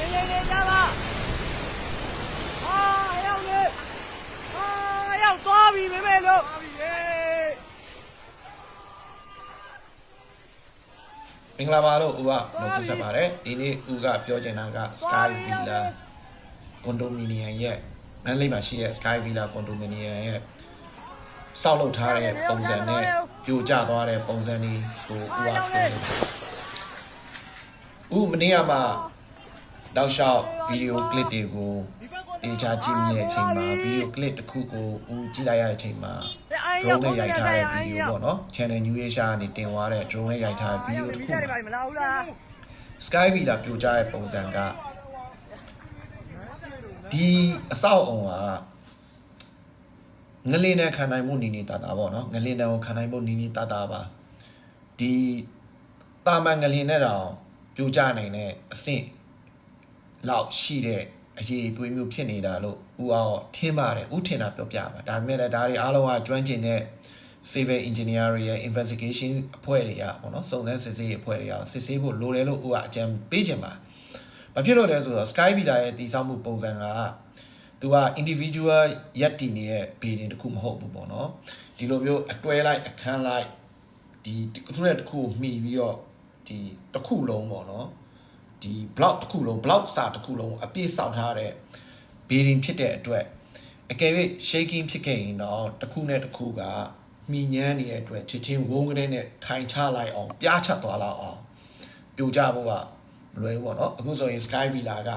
ငြိမ်ငြိမ်နေကြပါအာရောက်လေအာရောက်သွားပြီမေမေတို့သွားပြီလေမင်္ဂလာပါလို့ဦးကနှုတ်ဆက်ပါတယ်ဒီနေ့ဦးကပြောချင်တာက Sky Villa ကွန်ဒိုမီနီယံရဲ့မန္တလေးမှာရှိတဲ့ Sky Villa ကွန်ဒိုမီနီယံရဲ့စောက်လုပ်ထားတဲ့ပုံစံနဲ့ပြိုကျသွားတဲ့ပုံစံนี้ကိုဦးကပြောနေတယ်ဦးမနေ့ကမှ တောက်လျှောက်ဗီဒီယိုကလစ်တွေကိုတေချာကြည့်မိတဲ့အချိန်မှာဗီဒီယိုကလစ်တစ်ခုကိုဦးကြည့်လိုက်ရတဲ့အချိန်မှာ drone နဲ့ရိုက်ထားတဲ့ဗီဒီယိုပေါ့နော် channel new asia ကနေတင်သွားတဲ့ drone နဲ့ရိုက်ထားတဲ့ဗီဒီယိုတစ်ခုမမှာမလာဘူးလား Sky Villa ပြိုကျတဲ့ပုံစံကဒီအဆောက်အုံကငလင်းနဲ့ခံနိုင်မှုနီနီတာတာပေါ့နော်ငလင်းနဲ့ကိုခံနိုင်မှုနီနီတာတာပါဒီတာမန်ငလင်းနဲ့တော့ပြိုကျနိုင်တဲ့အဆင့် လောက်ရှိတဲ့အရေးအသွေးမျိုးဖြစ်နေတာလို့ဦးအောင်ထင်ပါတယ်ဦးထင်တာပြောပြပါဒါပေမဲ့လည်းဒါတွေအားလုံးကကျွမ်းကျင်တဲ့ civil engineer တွေရဲ့ investigation အဖွဲ့တွေကပေါ့နော်စုံစမ်းစစ်ဆေးရေးအဖွဲ့တွေကစစ်ဆေးဖို့လိုတယ်လို့ဦးကအကြံပေးချင်ပါ။ဘာဖြစ်လို့လဲဆိုတော့ Sky Villa ရဲ့တည်ဆောက်မှုပုံစံကသူက individual ရက်တည်နေတဲ့ building တစ်ခုမဟုတ်ဘူးပေါ့နော်။ဒီလိုမျိုးအတွဲလိုက်အခန်းလိုက်ဒီတစ်ခုနဲ့တစ်ခုမှီပြီးတော့ဒီတစ်ခုလုံးပေါ့နော်။ ဒီ block တစ်ခုလုံး block စာတစ်ခုလုံးအပြည့်စောက်ထားတဲ့ building ဖြစ်တဲ့အတွက်အကယ်၍ shaking ဖြစ်ခဲ့ရင်တော့တစ်ခုနဲ့တစ်ခုကမြညမ်းနေတဲ့အတွက်ချစ်ချင်းဝုန်းကလေးနဲ့ထိုင်ချလိုက်အောင်ပြားချသွားလောက်အောင်ပြိုကျဖို့ကမလွယ်ဘူးပေါ့နော်အခုဆိုရင် Sky Villa က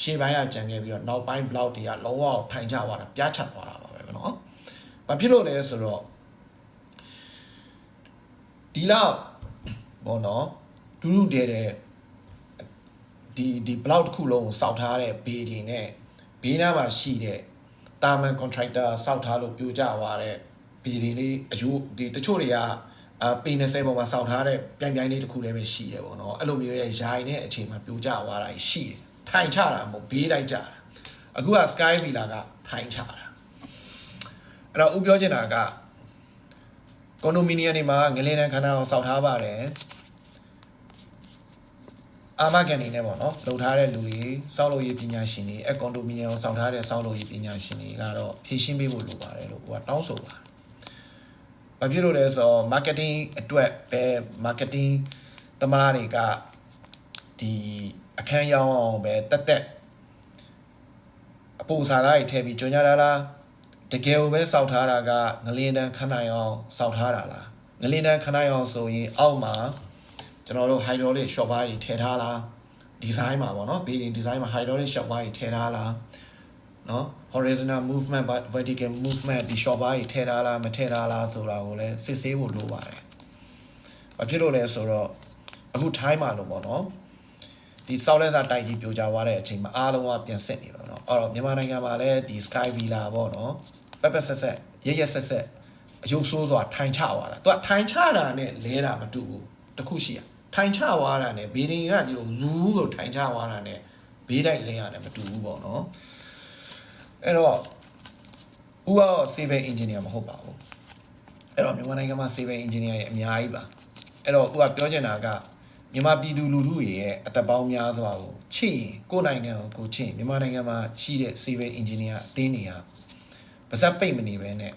ရှေ့ပိုင်းကကြံခဲ့ပြီးတော့နောက်ပိုင်း block တွေကလုံးဝထိုင်ချသွားတာပြားချသွားတာပါပဲနော်ဘာဖြစ်လို့လဲဆိုတော့ဒီလောက်ဘောနော်ဒူးဒူးတဲတဲ့ ဒီဒီ block တစ်ခုလုံးကိုစောက်ထားတဲ့ building နဲ့ဘေးနားမှာရှိတဲ့တာမန် contractor စောက်ထားလို့ပြိုကျသွားတဲ့ building လေးအယူဒီတချို့တွေကအာပေ20ပေါ်မှာစောက်ထားတဲ့ပြိုင်ပြိုင်လေးတစ်ခုလည်းပဲရှိတယ်ပေါ့နော်အဲ့လိုမျိုးရဲ့ယာယီနဲ့အချိန်မှာပြိုကျသွားတာရှိတယ်ထိုင်ချတာမဟုတ်ဘေးလိုက်ကြတာအခုက Sky Villa ကထိုင်ချတာအဲ့တော့ဦးပြောချင်တာကကွန်ဒိုမီနီယံတွေမှာငလင်းတဲ့ခန္ဓာကိုစောက်ထားပါတယ် အာမကန်နေနဲ့ပေါ့နော်လှုပ်ထားတဲ့လူတွေစောက်လို့ရေးပညာရှင်တွေအကွန်ဒိုမီနီယံကိုစောက်ထားတဲ့စောက်လို့ရေးပညာရှင်တွေကတော့ဖြည့်ရှင်းပေးဖို့လိုပါတယ်လို့ဟိုကတောင်းဆိုပါတယ်။ဘာဖြစ်လို့လဲဆိုတော့ marketing အတွက်ပဲ marketing သမားတွေကဒီအခန်းရောင်းအောင်ပဲတက်တက်အပူစာသားတွေထည့်ပြီးကြော်ညာတာလားတကယ်ကိုပဲစောက်ထားတာကငလင်းတန်းခနိုင်အောင်စောက်ထားတာလားငလင်းတန်းခနိုင်အောင်ဆိုရင်အောက်မှာ ကျွန်တော်တို့ hydraulic shop bar တွေထည့်ထားလားဒီဇိုင်းမှာပေါ့နော် building design မှာ hydraulic shop bar တွေထည့်ထားလားနော် horizontal movement but vertical movement ဒီ shop bar တွေထည့်ထားလားမထည့်ထားလားဆိုတာကိုလည်းစစ်ဆေးဖို့လိုပါတယ်။ဘာဖြစ်လို့လဲဆိုတော့အခု time မှာလို့ပေါ့နော်ဒီစောက်လက်စာတိုက်ကြီးပြိုကျသွားတဲ့အချိန်မှာအားလုံးကပြန်စစ်နေတော့เนาะအဲ့တော့မြန်မာနိုင်ငံမှာလည်းဒီ Sky Villa ပေါ့နော်ပက်ပက်ဆက်ဆက်ရက်ရက်ဆက်ဆက်အယုတ်ဆိုးစွာထိုင်ချသွားတာသူကထိုင်ချတာနဲ့လဲတာမတူဘူးတခုရှိရ ထိုင်ချသွားတာနဲ့ဘေးဒင်ကဒီလိုဇူးလို့ထိုင်ချသွားတာနဲ့ဘေးတိုက်လဲရတယ်မတူဘူးပေါ့နော်အဲ့တော့ဦးက civil engineer မဟုတ်ပါဘူးအဲ့တော့မြန်မာနိုင်ငံမှာ civil engineer ရဲ့အများကြီးပါအဲ့တော့ဦးကပြောချင်တာကမြန်မာပြည်သူလူထုတွေရဲ့အသက်ပေါင်းများစွာကိုချစ်ရင်ကိုယ်နိုင်ငံကိုကိုချစ်ရင်မြန်မာနိုင်ငံမှာရှိတဲ့ civil engineer အသင်းတွေကပါဇက်ပိတ်မနေပဲနဲ့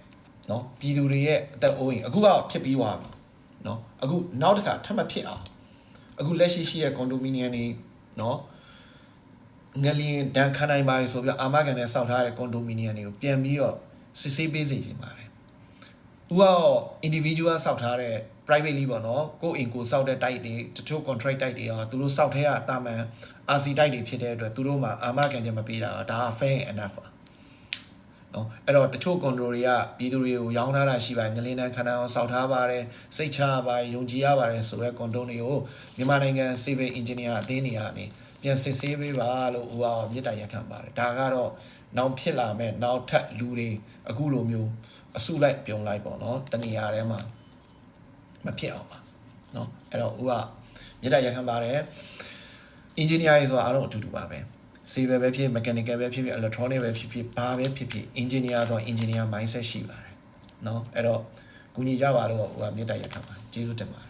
เนาะပြည်သူတွေရဲ့အသက်အိုးရင်အခုကဖြစ်ပြီးသွားပြီเนาะအခုနောက်တစ်ခါထပ်မဖြစ်အောင် အခုလက်ရှိရှိရကွန်ဒိုမီနီယံနေနော်ငလျင်ဒဏ်ခံနိုင်ပါလေဆိုပြီးအာမခံနဲ့စောက်ထားတဲ့ကွန်ဒိုမီနီယံတွေကိုပြန်ပြီးတော့စစ်ဆေးပေးစီရင်ပါတယ်။သူကတော့ individual စောက်ထားတဲ့ privately ပေါ့နော်ကိုယ်အိမ်ကိုစောက်တဲ့ type တွေတချို့ contract type တွေကသူတို့စောက်ထဲကအတာမန် RC type တွေဖြစ်တဲ့အတွက်သူတို့မှအာမခံချက်မပေးတာဒါက fair enough ပါ နော်အဲ့တော့တချို့ကွန်ဒိုတွေကပြည်သူတွေကိုရောင်းထားတာရှိပါတယ်ငလင်းတန်းခန္ဓာအောင်စောက်ထားပါတယ်စိတ်ချရပါတယ်ယုံကြည်ရပါတယ်ဆိုတော့ကွန်ဒိုတွေကိုမြန်မာနိုင်ငံ civil engineer အသင်းတွေကနေပြန်စစ်ဆေးပေးပါလို့ဦးအောင်မြစ်တာရက်ခံပါတယ်ဒါကတော့နောက်ဖြစ်လာမဲ့နောက်ထပ်လူတွေအခုလိုမျိုးအစုလိုက်ပြုံလိုက်ပေါ့နော်တနေရာထဲမှာမဖြစ်အောင်ပါနော်အဲ့တော့ဦးကမြစ်တာရက်ခံပါတယ် engineer တွေဆိုတာအားလုံးအတူတူပါပဲ civil ပဲဖြစ် mechanical ပဲဖြစ်ဖြစ် electronic ပဲဖြစ်ဖြစ်ဘာပဲဖြစ်ဖြစ် engineer တော့ engineer mindset ရှိပါတယ်เนาะအဲ့တော့ကူညီကြပါလို့ဟိုကမြေတ္တားရက်ခံပါကျေးဇူးတင်ပါတယ်